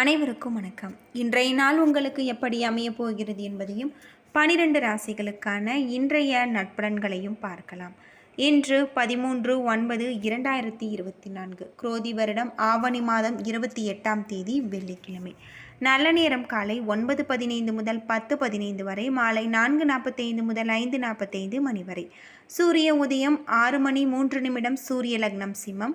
அனைவருக்கும் வணக்கம். இன்றைய நாள் உங்களுக்கு எப்படி அமையப் போகிறது என்பதையும் பனிரெண்டு ராசிகளுக்கான இன்றைய நட்பலன்களையும் பார்க்கலாம். இன்று பதிமூன்று ஒன்பது இரண்டாயிரத்தி இருபத்தி நான்கு குரோதி வருடம் ஆவணி மாதம் இருபத்தி எட்டாம் தேதி வெள்ளிக்கிழமை. நல்ல நேரம் காலை ஒன்பது பதினைந்து முதல் பத்து பதினைந்து வரை மாலை நான்கு நாற்பத்தைந்து முதல் ஐந்து நாற்பத்தைந்து மணி வரை. சூரிய உதயம் ஆறு மணி மூன்று நிமிடம் சூரிய லக்னம் சிம்மம்.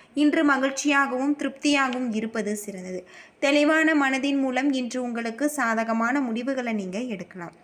இன்று மகிழ்ச்சியாகவும் திருப்தியாகவும் இருப்பது சிறந்தது. தெளிவான மனதின் மூலம் இன்று உங்களுக்கு சாதகமான முடிவுகளை நீங்கள் எடுக்கலாம்.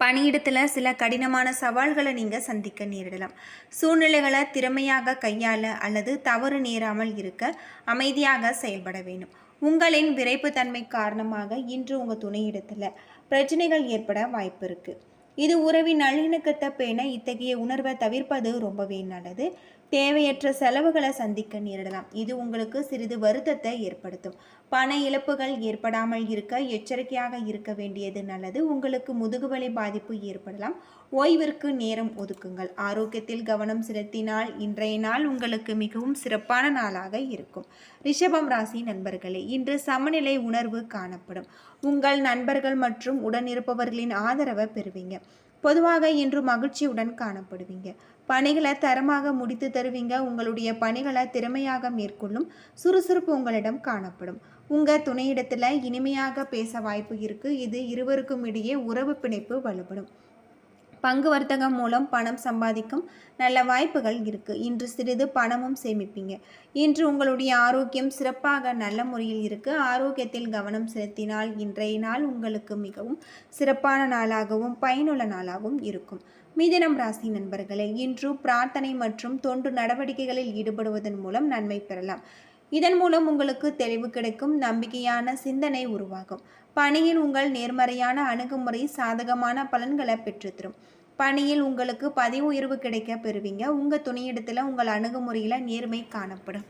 பணியிடத்தில் சில கடினமான சவால்களை நீங்கள் சந்திக்க நேரிடலாம். சூழ்நிலைகளை திறமையாக கையாள அல்லது தவறு நேராமல் இருக்க அமைதியாக செயல்பட வேண்டும். உங்களின் விரைப்புத்தன்மை காரணமாக இன்று உங்கள் துணையிடத்தில் பிரச்சனைகள் ஏற்பட வாய்ப்பு இருக்குது இது உறவின் நல்லிணக்கத்தை பேண இத்தகைய உணர்வை தவிர்ப்பது ரொம்பவே நல்லது. தேவையற்ற செலவுகளை சந்திக்க நேரிடலாம். இது உங்களுக்கு சிறிது வருத்தத்தை ஏற்படுத்தும். பண இழப்புகள் ஏற்படாமல் இருக்க எச்சரிக்கையாக இருக்க வேண்டியது நல்லது. உங்களுக்கு முதுகுவலி பாதிப்பு ஏற்படலாம். ஓய்விற்கு நேரம் ஒதுக்குங்கள். ஆரோக்கியத்தில் கவனம் செலுத்தினால் இன்றைய நாள் உங்களுக்கு மிகவும் சிறப்பான நாளாக இருக்கும். ரிஷபம் ராசி நண்பர்களே இன்று சமநிலை உணர்வு காணப்படும். உங்கள் நண்பர்கள் மற்றும் உடனிருப்பவர்களின் ஆதரவை பெறுவீங்க. பொதுவாக இன்று மகிழ்ச்சியுடன் காணப்படுவீங்க. பணிகளை தரமாக முடித்து தருவீங்க. உங்களுடைய பணிகளை திறமையாக மேற்கொள்ளும் சுறுசுறுப்பு உங்களிடம் காணப்படும். உங்கள் துணையிடத்தில் இனிமையாக பேச வாய்ப்பு இருக்குது இது இருவருக்கும் இடையே உறவு பிணைப்பு வலுப்படும். பங்கு வர்த்தகம் மூலம் பணம் சம்பாதிக்கும் நல்ல வாய்ப்புகள் இருக்குது இன்று சிறிது பணமும் சேமிப்பீங்க. இன்று உங்களுடைய ஆரோக்கியம் சிறப்பாக நல்ல முறையில் இருக்குது ஆரோக்கியத்தில் கவனம் செலுத்தினால் இன்றைய நாள் உங்களுக்கு மிகவும் சிறப்பான நாளாகவும் பயனுள்ள நாளாகவும் இருக்கும். மிதினம் ராசி நண்பர்களே இன்று பிரார்த்தனை மற்றும் தொண்டு நடவடிக்கைகளில் ஈடுபடுவதன் மூலம் நன்மை பெறலாம். இதன் மூலம் உங்களுக்கு தெளிவு கிடைக்கும் நம்பிக்கையான சிந்தனை உருவாகும். பணியில் உங்கள் நேர்மறையான அணுகுமுறை சாதகமான பலன்களை பெற்றுத்தரும். பணியில் உங்களுக்கு பதவி உயர்வு கிடைக்க பெறுவீங்க. உங்கள் துணையிடத்தில் உங்கள் அணுகுமுறையில் நேர்மை காணப்படும்.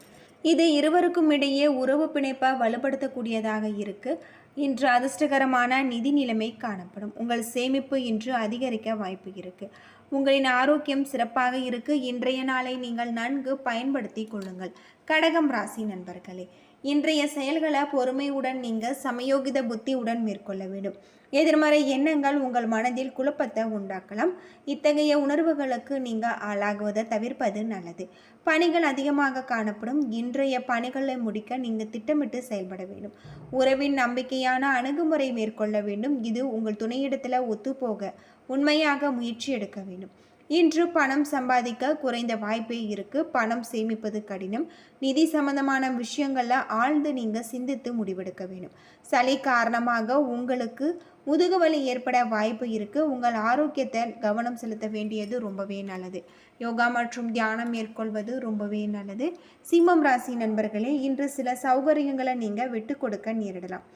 இது இருவருக்கும் இடையே உறவு பிணைப்பை வலுப்படுத்தக்கூடியதாக இருக்குது இன்று அதிர்ஷ்டகரமான நிதி நிலைமை காணப்படும். உங்கள் சேமிப்பு இன்று அதிகரிக்க வாய்ப்பு இருக்குது உங்களின் ஆரோக்கியம் சிறப்பாக இருக்கு. இன்றைய நாளை நீங்கள் நன்கு பயன்படுத்தி கொள்ளுங்கள். கடகம் ராசி நண்பர்களே இன்றைய செயல்களை பொறுமையுடன் நீங்கள் சமயோகித புத்தியுடன் மேற்கொள்ள வேண்டும். எதிர்மறை எண்ணங்கள் உங்கள் மனதில் குழப்பத்தை உண்டாக்கலாம். இத்தகைய உணர்வுகளுக்கு நீங்கள் ஆளாகுவதை தவிர்ப்பது நல்லது. பணிகள் அதிகமாக காணப்படும். இன்றைய பணிகளை முடிக்க நீங்கள் திட்டமிட்டு செயல்பட வேண்டும். உறவின் நம்பிக்கையான அணுகுமுறை மேற்கொள்ள வேண்டும். இது உங்கள் துணையிடத்தில் ஒத்துப்போக உண்மையாக முயற்சி எடுக்க வேண்டும். இன்று பணம் சம்பாதிக்க குறைந்த வாய்ப்பே இருக்கு. பணம் சேமிப்பது கடினம். நிதி சம்பந்தமான விஷயங்களில் ஆழ்ந்து நீங்கள் சிந்தித்து முடிவெடுக்க வேண்டும். சளி காரணமாக உங்களுக்கு முதுகுவலி ஏற்பட வாய்ப்பு இருக்கு. உங்கள் ஆரோக்கியத்தை கவனம் செலுத்த வேண்டியது ரொம்பவே நல்லது. யோகா மற்றும் தியானம் மேற்கொள்வது ரொம்பவே நல்லது. சிம்மம் ராசி நண்பர்களே இன்று சில சௌகரியங்களை நீங்கள் விட்டு கொடுக்க நேரிடலாம்.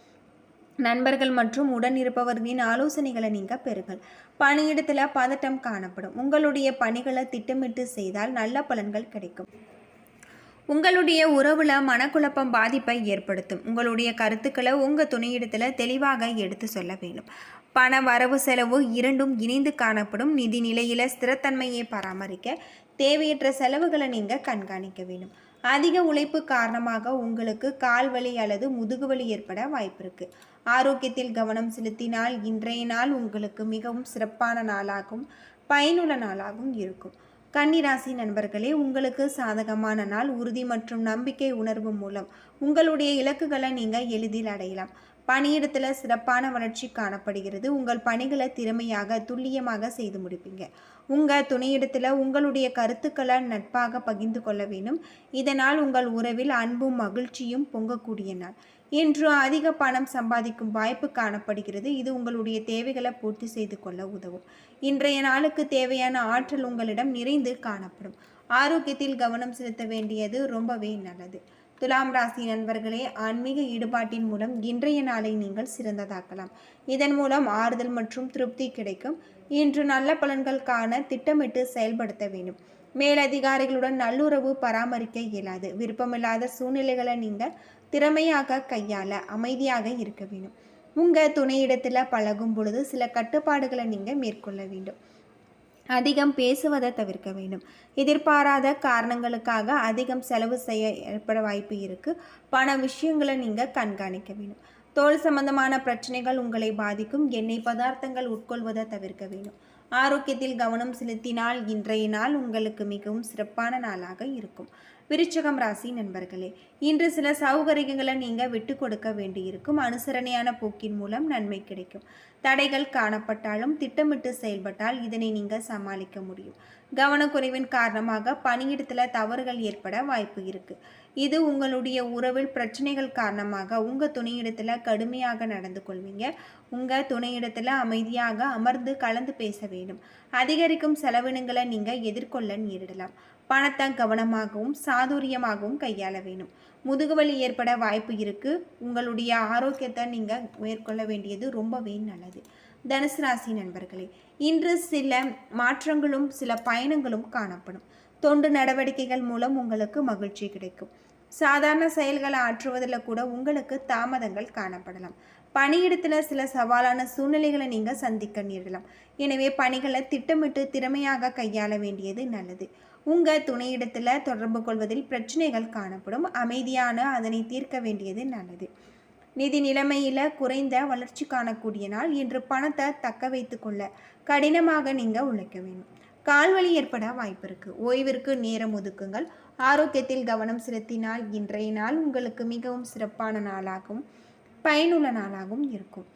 நண்பர்கள் மற்றும் உடன் இருப்பவர்களின் ஆலோசனைகளை நீங்கள் பெறுங்கள். பணியிடத்தில் பதட்டம் காணப்படும். உங்களுடைய பணிகளை திட்டமிட்டு செய்தால் நல்ல பலன்கள் கிடைக்கும். உங்களுடைய உறவில் மனக்குழப்பம் பாதிப்பை ஏற்படுத்தும். உங்களுடைய கருத்துக்களை உங்கள் துணையிடத்தில் தெளிவாக எடுத்து சொல்ல வேண்டும். பண வரவு செலவு இரண்டும் இணைந்து காணப்படும். நிதி நிலையில் ஸ்திரத்தன்மையை பராமரிக்க தேவையற்ற செலவுகளை நீங்கள் கண்காணிக்க வேண்டும். அதிக உழைப்பு காரணமாக உங்களுக்கு கால்வலி அல்லது முதுகுவலி ஏற்பட வாய்ப்பு இருக்குது ஆரோக்கியத்தில் கவனம் செலுத்தினால் இன்றைய நாள் உங்களுக்கு மிகவும் சிறப்பான நாளாகவும் பயனுள்ள நாளாகவும் இருக்கும். கன்னிராசி நண்பர்களே உங்களுக்கு சாதகமான நாள் உறுதி மற்றும் நம்பிக்கை உணர்வு மூலம் உங்களுடைய இலக்குகளை நீங்கள் எளிதில் அடையலாம். பணியிடத்தில் சிறப்பான வளர்ச்சி காணப்படுகிறது. உங்கள் பணிகளை திறமையாக துல்லியமாக செய்து முடிப்பீங்க. உங்கள் துணையிடத்தில் உங்களுடைய கருத்துக்களை நட்பாக பகிர்ந்து கொள்ள வேண்டும். இதனால் உங்கள் உறவில் அன்பும் மகிழ்ச்சியும் பொங்கக்கூடிய நாள். இன்று அதிக பணம் சம்பாதிக்கும் வாய்ப்பு காணப்படுகிறது. இது உங்களுடைய தேவைகளை பூர்த்தி செய்து கொள்ள உதவும். இன்றைய நாளுக்கு தேவையான ஆற்றல் உங்களிடம் நிறைந்து காணப்படும். ஆரோக்கியத்தில் கவனம் செலுத்த வேண்டியது ரொம்பவே நல்லது. துலாம் ராசி நண்பர்களே ஆன்மீக ஈடுபாட்டின் மூலம் இன்றைய நாளை நீங்கள் சிறந்ததாக்கலாம். இதன் மூலம் ஆறுதல் மற்றும் திருப்தி கிடைக்கும். இன்று நல்ல பலன்கள் காண திட்டமிட்டு செயல்படுத்த வேண்டும். மேலதிகாரிகளுடன் நல்லுறவு பராமரிக்க இயலாது. விருப்பமில்லாத சூழ்நிலைகளை நீங்கள் திறமையாக கையாள அமைதியாக இருக்க வேண்டும். உங்கள் துணையிடத்தில் பழகும் பொழுது சில கட்டுப்பாடுகளை நீங்கள் மேற்கொள்ள வேண்டும். அதிகம் பேசுவதை தவிர்க்க வேண்டும். எதிர்பாராத காரணங்களுக்காக அதிகம் செலவு செய்ய ஏற்பட வாய்ப்பு இருக்குது பண விஷயங்களை நீங்கள் கண்காணிக்க வேண்டும். தோல் சம்பந்தமான பிரச்சனைகள் உங்களை பாதிக்கும். எண்ணெய் பதார்த்தங்கள் உட்கொள்வதை தவிர்க்க வேண்டும். ஆரோக்கியத்தில் கவனம் செலுத்தினால் இன்றைய நாள் உங்களுக்கு மிகவும் சிறப்பான நாளாக இருக்கும். விருச்சகம் ராசி நண்பர்களே இன்று சில சௌகரியங்களை நீங்கள் விட்டு கொடுக்க வேண்டியிருக்கும். அனுசரணையான போக்கின் மூலம் நன்மை கிடைக்கும். தடைகள் காணப்பட்டாலும் திட்டமிட்டு செயல்பட்டால் இதனை நீங்கள் சமாளிக்க முடியும். கவனக்குறைவின் காரணமாக பணியிடத்தில் தவறுகள் ஏற்பட வாய்ப்பு இருக்குது இது உங்களுடைய உறவில் பிரச்சனைகள் காரணமாக உங்கள் துணையிடத்தில் கடுமையாக நடந்து கொள்வீங்க. உங்கள் துணையிடத்தில் அமைதியாக அமர்ந்து கலந்து பேச வேண்டும். அதிகரிக்கும் செலவினங்களை நீங்கள் எதிர்கொள்ள நேரிடலாம். பணத்தை கவனமாகவும் சாதுரியமாகவும் கையாள வேணும் முதுகுவலி ஏற்பட வாய்ப்பு இருக்குது உங்களுடைய ஆரோக்கியத்தை நீங்கள் மேற்கொள்ள வேண்டியது ரொம்பவே நல்லது. தனுசு ராசி நண்பர்களே இன்று சில மாற்றங்களும் சில பயணங்களும் காணப்படும். தொண்டு நடவடிக்கைகள் மூலம் உங்களுக்கு மகிழ்ச்சி கிடைக்கும். சாதாரண செயல்களை ஆற்றுவதில் கூட உங்களுக்கு தாமதங்கள் காணப்படலாம். பணியிடத்தில் சில சவாலான சூழ்நிலைகளை நீங்கள் சந்திக்க நேரிடலாம். எனவே பணிகளை திட்டமிட்டு திறமையாக கையாள வேண்டியது நல்லது. உங்கள் துணையிடத்தில் தொடர்பு கொள்வதில் பிரச்சனைகள் காணப்படும். அமைதியான அதனை தீர்க்க வேண்டியது நல்லது. நிதி நிலைமையில் குறைந்த வளர்ச்சி காணக்கூடிய நாள். இன்று பணத்தை தக்க வைத்து கொள்ள கடினமாக நீங்கள் உழைக்க வேண்டும். கால்வழி ஏற்பட வாய்ப்பு இருக்குது ஓய்விற்கு நேரம் ஒதுக்குங்கள். ஆரோக்கியத்தில் கவனம் செலுத்தினால் இன்றைய நாள் உங்களுக்கு மிகவும் சிறப்பான நாளாகவும் பயனுள்ள நாளாகவும் இருக்கும்.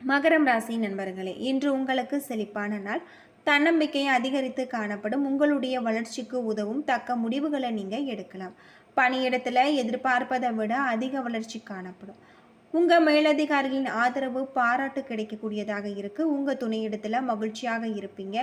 மகரம் ராசி நண்பர்களே இன்று உங்களுக்கு செழிப்பான நாள். தன்னம்பிக்கையை அதிகரித்து காணப்படும் உங்களுடைய வளர்ச்சிக்கு உதவும் தக்க முடிவுகளை நீங்கள் எடுக்கலாம். பணியிடத்தில் எதிர்பார்ப்பதை விட அதிக வளர்ச்சி காணப்படும். உங்கள் மேலதிகாரிகளின் ஆதரவு பாராட்டு கிடைக்கக்கூடியதாக இருக்குது உங்கள் துணையிடத்தில் மகிழ்ச்சியாக இருப்பீங்க.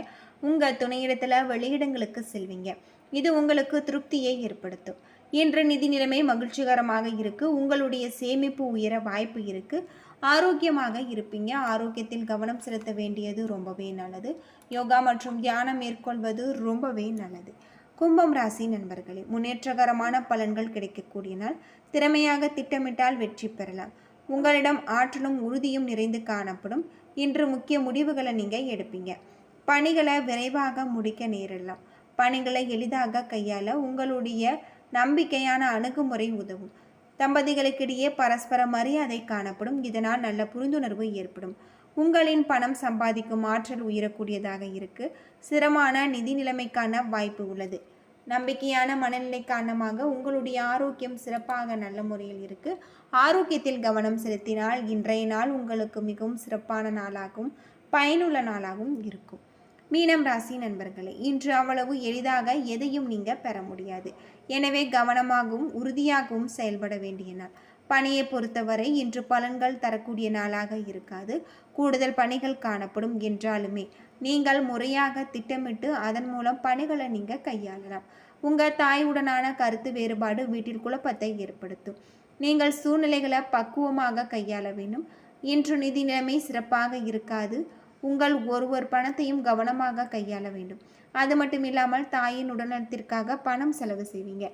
உங்கள் துணையிடத்தில் வெளியிடங்களுக்கு செல்வீங்க. இது உங்களுக்கு திருப்தியை ஏற்படுத்தும். இன்று நிதி நிலைமை மகிழ்ச்சிகரமாக இருக்குது உங்களுடைய சேமிப்பு உயர வாய்ப்பு இருக்குது ஆரோக்கியமாக இருப்பீங்க. ஆரோக்கியத்தில் கவனம் செலுத்த வேண்டியது ரொம்பவே நல்லது. யோகா மற்றும் தியானம் மேற்கொள்வது ரொம்பவே நல்லது. கும்பம் ராசி நண்பர்களே முன்னேற்றகரமான பலன்கள் கிடைக்கக்கூடிய நாள். திறமையாக திட்டமிட்டால் வெற்றி பெறலாம். உங்களிடம் ஆற்றலும் உறுதியும் நிறைந்து காணப்படும். இன்று முக்கிய முடிவுகளை நீங்கள் எடுப்பீங்க. பணிகளை விரைவாக முடிக்க நேரிடலாம். பணிகளை எளிதாக கையாள உங்களுடைய நம்பிக்கையான அணுகுமுறை உதவும். தம்பதிகளுக்கிடையே பரஸ்பர மரியாதை காணப்படும். இதனால் நல்ல புரிந்துணர்வு ஏற்படும். உங்களின் பணம் சம்பாதிக்கும் ஆற்றல் உயரக்கூடியதாக இருக்கு. சிரமமான நிதி நிலைமைக்கான வாய்ப்பு உள்ளது. நம்பிக்கையான மனநிலை காரணமாக உங்களுடைய ஆரோக்கியம் சிறப்பாக நல்ல முறையில் இருக்கு. ஆரோக்கியத்தில் கவனம் செலுத்தினால் இன்றைய நாள் உங்களுக்கு மிகவும் சிறப்பான நாளாகவும் பயனுள்ள நாளாகவும் இருக்கும். மீனம் ராசி நண்பர்களே இன்று அவ்வளவு எளிதாக எதையும் நீங்கள் பெற முடியாது. எனவே கவனமாகவும் உறுதியாகவும் செயல்பட வேண்டிய நாள். பணியை பொறுத்தவரை இன்று பலன்கள் தரக்கூடிய நாளாக இருக்காது. கூடுதல் பணிகள் காணப்படும் என்றாலுமே நீங்கள் முறையாக திட்டமிட்டு அதன் மூலம் பணிகளை நீங்கள் கையாளலாம். உங்கள் தாயுடனான கருத்து வேறுபாடு வீட்டில் குழப்பத்தை ஏற்படுத்தும். நீங்கள் சூழ்நிலைகளை பக்குவமாக கையாள வேண்டும். இன்று நிதி நிலைமை சிறப்பாக இருக்காது. உங்கள் ஒருவர் பணத்தையும் கவனமாக கையாள வேண்டும். அது மட்டும் இல்லாமல் தாயின் உடல்நலத்திற்காக பணம் செலவு செய்வீங்க.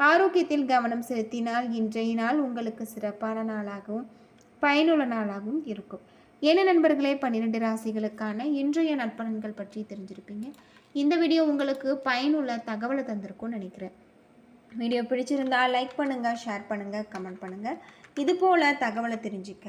ஆரோக்கியத்தில் கவனம் செலுத்தினால் இன்றைய நாள் உங்களுக்கு சிறப்பான நாளாகவும் பயனுள்ள நாளாகவும் இருக்கும். என்ன நண்பர்களே? பன்னிரெண்டு ராசிகளுக்கான இன்றைய நற்பலன்கள் பற்றி தெரிஞ்சிருப்பீங்க. இந்த வீடியோ உங்களுக்கு பயனுள்ள தகவலை தந்திருக்கும்னு நினைக்கிறேன். வீடியோ பிடிச்சிருந்தா லைக் பண்ணுங்கள் ஷேர் பண்ணுங்கள் கமெண்ட் பண்ணுங்கள் இது போல் தகவலை தெரிஞ்சுக்க.